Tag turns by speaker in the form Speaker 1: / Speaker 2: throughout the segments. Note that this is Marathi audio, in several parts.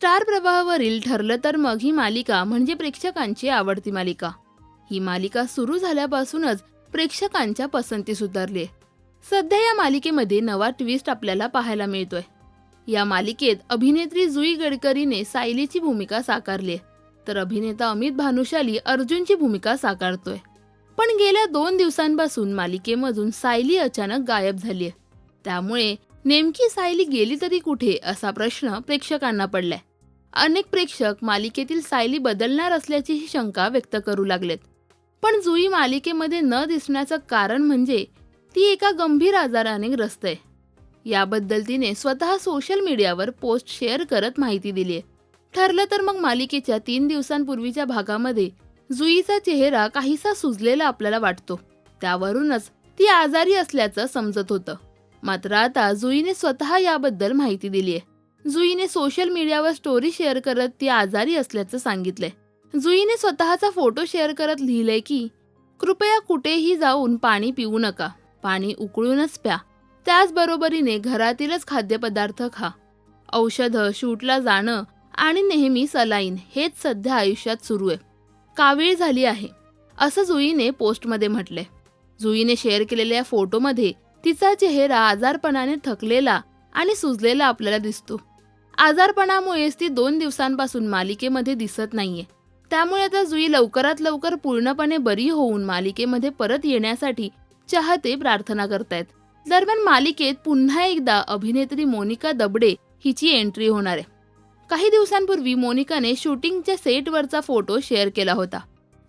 Speaker 1: स्टार प्रवाहावरील ठरलं तर मग ही मालिका म्हणजे प्रेक्षकांची आवडती मालिका. ही मालिका सुरू झाल्यापासूनच प्रेक्षकांच्या पसंती सुधारली. सध्या या मालिकेमध्ये नवा ट्विस्ट आपल्याला पाहायला मिळतोय. या मालिकेत अभिनेत्री जुई गडकरीने सायलीची भूमिका साकारली. तर अभिनेता अमित भानुशाली अर्जुनची भूमिका साकारतोय. पण गेल्या दोन दिवसांपासून मालिकेमधून सायली अचानक गायब झालीय. त्यामुळे नेमकी सायली गेली तरी कुठे असा प्रश्न प्रेक्षकांना पडलाय. अनेक प्रेक्षक मालिकेतील सायली बदलणार असल्याचीही शंका व्यक्त करू लागलेत. पण जुई मालिकेमध्ये न दिसण्याचं कारण म्हणजे ती एका गंभीर आजाराने ग्रस्त आहे. याबद्दल तिने स्वतः सोशल मीडियावर पोस्ट शेअर करत माहिती दिली आहे. ठरलं तर मग मालिकेच्या तीन दिवसांपूर्वीच्या भागामध्ये जुईचा चेहरा काहीसा सुजलेला आपल्याला वाटतो. त्यावरूनच ती आजारी असल्याचं समजत होतं. मात्र आता जुईने स्वतः याबद्दल माहिती दिली आहे. जुईने सोशल मीडियावर स्टोरी शेअर करत ती आजारी असल्याचं सांगितलंय. जुईने स्वतःचा फोटो शेअर करत लिहिलंय की कृपया कुठेही जाऊन पाणी पिऊ नका. पाणी उकळूनच प्या. त्याचबरोबरीने घरातीलच खाद्यपदार्थ खा. औषधं शूटला जाणं आणि नेहमी सलाईन हेच सध्या आयुष्यात सुरू आहे. कावीळ झाली आहे. असं जुईने पोस्टमध्ये म्हटलंय. जुईने शेअर केलेल्या फोटोमध्ये तिचा चेहरा आजारपणाने थकलेला आणि सुजलेला आपल्याला दिसतो. आजारपणामुळेच ती दोन दिवसांपासून मालिकेमध्ये दिसत नाहीये. त्यामुळे आता जुई लवकरात लवकर पूर्णपणे बरी होऊन मालिकेमध्ये परत येण्यासाठी चाहते प्रार्थना करतायत. दरम्यान मालिकेत पुन्हा एकदा अभिनेत्री मोनिका दबडे हिची एंट्री होणार आहे. काही दिवसांपूर्वी मोनिकाने शूटिंगच्या सेटवरचा फोटो शेअर केला होता.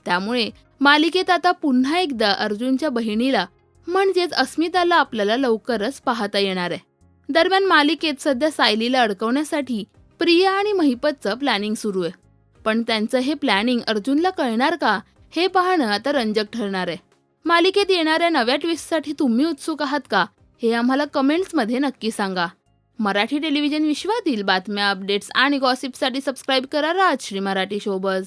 Speaker 1: त्यामुळे मालिकेत आता पुन्हा एकदा अर्जुनच्या बहिणीला म्हणजेच अस्मिताला आपल्याला लवकरच पाहता येणार आहे. दरम्यान मालिकेत सध्या सायलीला अडकवण्यासाठी प्रिया आणि महिपतचं प्लॅनिंग सुरू आहे. पण त्यांचं हे प्लॅनिंग अर्जुनला कळणार का हे पाहणं आता रंजक ठरणार आहे. मालिकेत येणाऱ्या नव्या ट्विस्टसाठी तुम्ही उत्सुक आहात का हे आम्हाला कमेंट्समध्ये नक्की सांगा. मराठी टेलिव्हिजन विश्वातील बातम्या अपडेट्स आणि गॉसिपसाठी सबस्क्राईब करा राजश्री मराठी शोबज